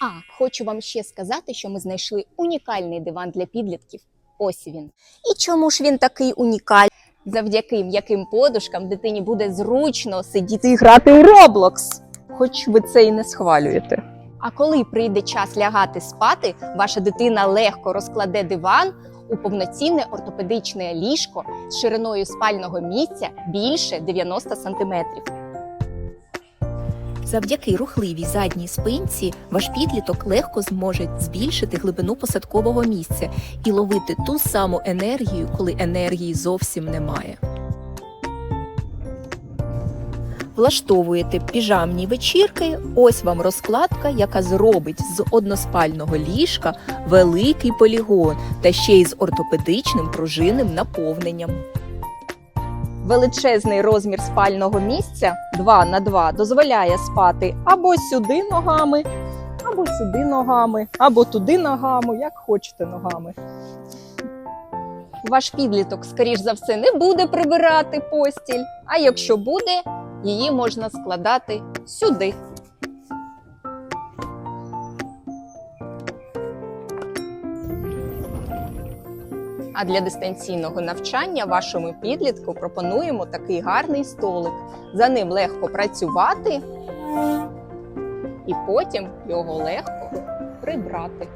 А хочу вам ще сказати, що ми знайшли унікальний диван для підлітків. Ось він. І чому ж він такий унікальний? Завдяки м'яким подушкам дитині буде зручно сидіти і грати у Roblox. Хоч ви це і не схвалюєте. А коли прийде час лягати спати, ваша дитина легко розкладе диван у повноцінне ортопедичне ліжко з шириною спального місця більше 90 см. Завдяки рухливій задній спинці ваш підліток легко зможе збільшити глибину посадкового місця і ловити ту саму енергію, коли енергії зовсім немає. Влаштовуєте піжамні вечірки. Ось вам розкладка, яка зробить з односпального ліжка великий полігон та ще й з ортопедичним пружинним наповненням. Величезний розмір спального місця 2 на 2 дозволяє спати або сюди ногами, або сюди ногами, або туди ногами, як хочете ногами. Ваш підліток, скоріш за все, не буде прибирати постіль, а якщо буде, її можна складати сюди. А для дистанційного навчання вашому підлітку пропонуємо такий гарний столик. За ним легко працювати і потім його легко прибрати.